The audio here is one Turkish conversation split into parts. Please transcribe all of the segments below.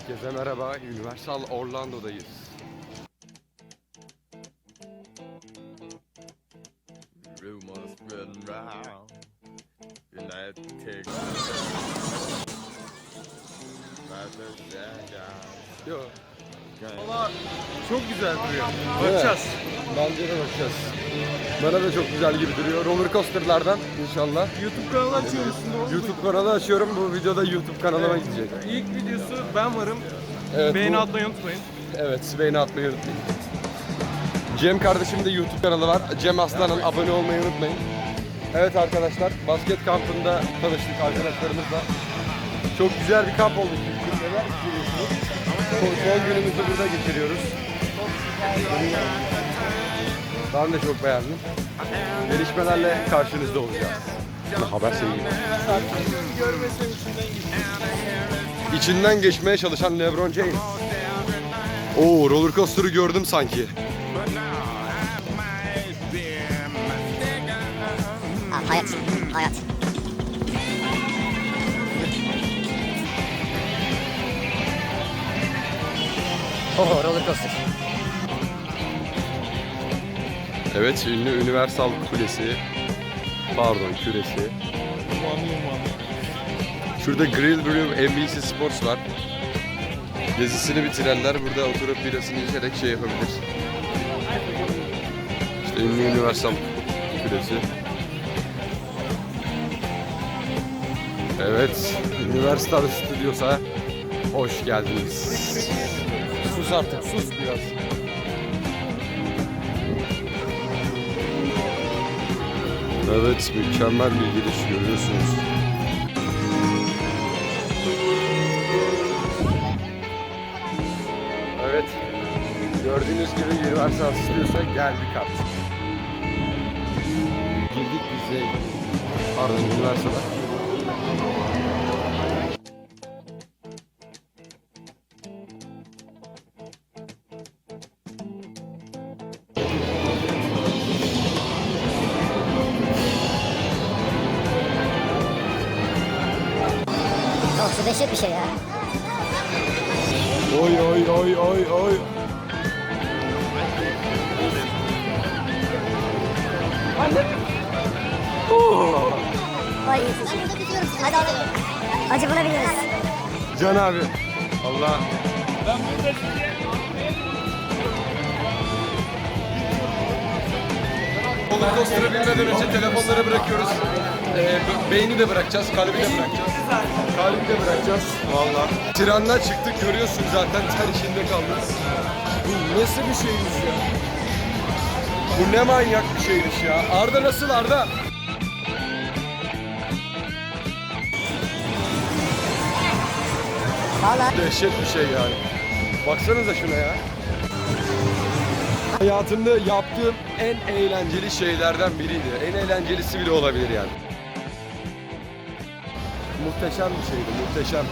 Herkese merhaba. Universal Orlando'dayız. Rumors spreading round. United Texas. Yo. Valla çok güzel duruyor. Bakacağız. Bence de bakacağız. Bana da çok güzel gibi duruyor. Roller coasterlardan inşallah. YouTube kanalı açıyor musun? Doğru. YouTube kanalı açıyorum. Bu videoda YouTube kanalıma gidecek. İlk videosu ben varım. Evet, Beğeni bu- atmayı unutmayın. Evet, beğeni atmayı unutmayın. Cem kardeşim de YouTube kanalı var. Cem Aslan'ın abone olmayı unutmayın. Evet arkadaşlar, basket kampında tanıştık arkadaşlarımızla. Çok güzel bir kamp oldu. Neler hissediyorsunuz? Son, günümüzü burada geçiriyoruz. Ben de çok beğendim. Gelişmelerle karşınızda olacağız. Haber sevgili. Görmesem içinden geçmeye çalışan LeBron James. Oo, roller coaster'ı gördüm sanki. Ha, hayat, hayat. Oh, roller coaster. Evet, ünlü Universal Kulesi. Pardon, küresi. Şurada Grill Brew NBC Sports var. Gezisini bitirenler burada oturup birasını içerek şey yapabilir. İşte ünlü Universal Kulesi. Evet, Universal Studios'a hoş geldiniz. Sus artık, sus biraz. Evet, mükemmel bir giriş görüyorsunuz. Evet, gördüğünüz gibi Universal Studios'a geldik artık. Girdik biz de, pardon Universal'a. Çok dehşet bir şey ya. Oy oy oy oy oy. Vay. Hadi hadi. Acı bulabiliriz. Can abi. Allah. Roller coaster'a binmeden önce telefonları bırakıyoruz. Ee, be- beyni de bırakacağız, kalbi de bırakacağız. Kalbi de bırakacağız. Valla. Tirandan çıktık görüyorsun zaten ter içinde kaldık. Bu nasıl bir şeymiş ya? Bu ne manyak bir şeymiş ya. Arda nasıl Arda? Valla. Dehşet bir şey yani. Baksanıza şuna ya. Hayatımda yaptığım en eğlenceli şeylerden biriydi. En eğlencelisi bile olabilir yani. Muhteşem bir şeydi, muhteşem.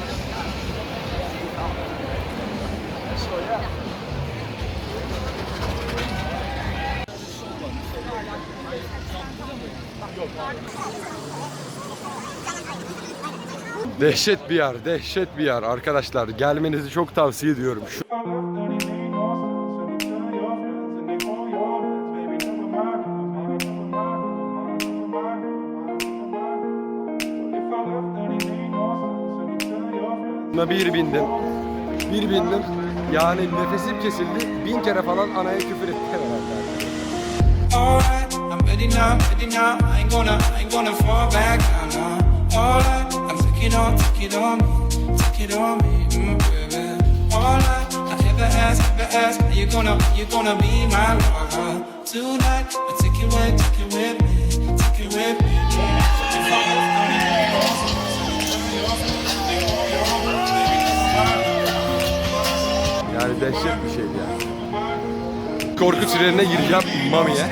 Dehşet bir yer, dehşet bir yer arkadaşlar. Gelmenizi çok tavsiye ediyorum. Şu Buna bir bindim. Bir bindim. Yani nefesim kesildi. Bin kere falan anaya küfür etti herhalde. Alright, I'm ready now, ready now. I ain't gonna, I ain't gonna fall back now. Alright, I'm taking on, take it on it on me, mm. Alright, I ever ask, ever ask, are you gonna, are you gonna be my lover tonight? I take it with, take it with me, take it with me. If Yani dehşet bir şeydi yani. Korku trenine gireceğim Mami'ye.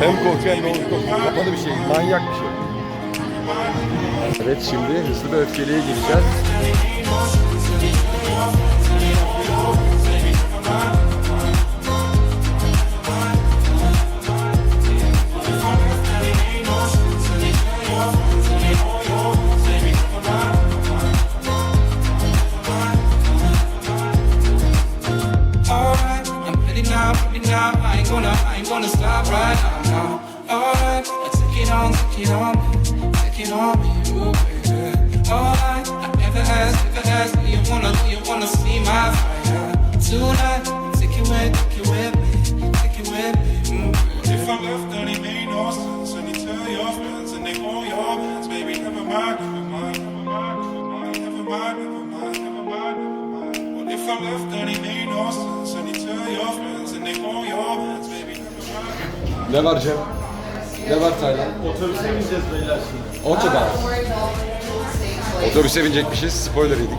Hem korku hem roller coaster. Kapalı bir şey, manyak bir şey. Evet şimdi hızlı ve öfkeliye gireceğiz. on up, I ain't gonna stop right now. now. Alright, I take it on, take it on, me, take it on me, ooh baby. Alright, I never asked, never asked, do you wanna, do you wanna see my fire tonight? Take it with, take it with me, take it with me. ooh baby. if I left. Ne var Cem? Ne var Taylan? Otobüse bineceğiz beyler şimdi. Otobüs. Otobüse binecekmişiz. Spoiler yedik.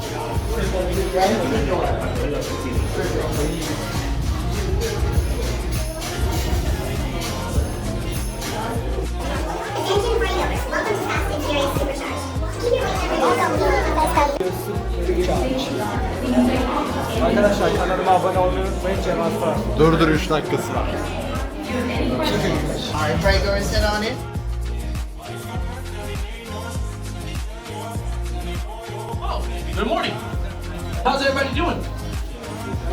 Arkadaşlar kanalıma abone olmayı unutmayın Cem Aslan. Dur dur 3 dakikası var. Alright, Prego, is it on it? Oh, good morning. How's everybody doing?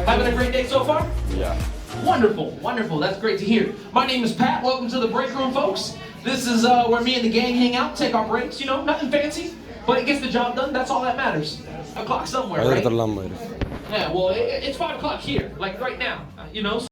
Having a great day so far? Yeah. Wonderful, wonderful. That's great to hear. My name is Pat. Welcome to the break room, folks. This is uh, where me and the gang hang out, take our breaks. You know, nothing fancy, but it gets the job done. That's all that matters. A clock somewhere, right? Hayırdır lan bu herif? Yeah. Well, it, it's five o'clock here, like right now. You know.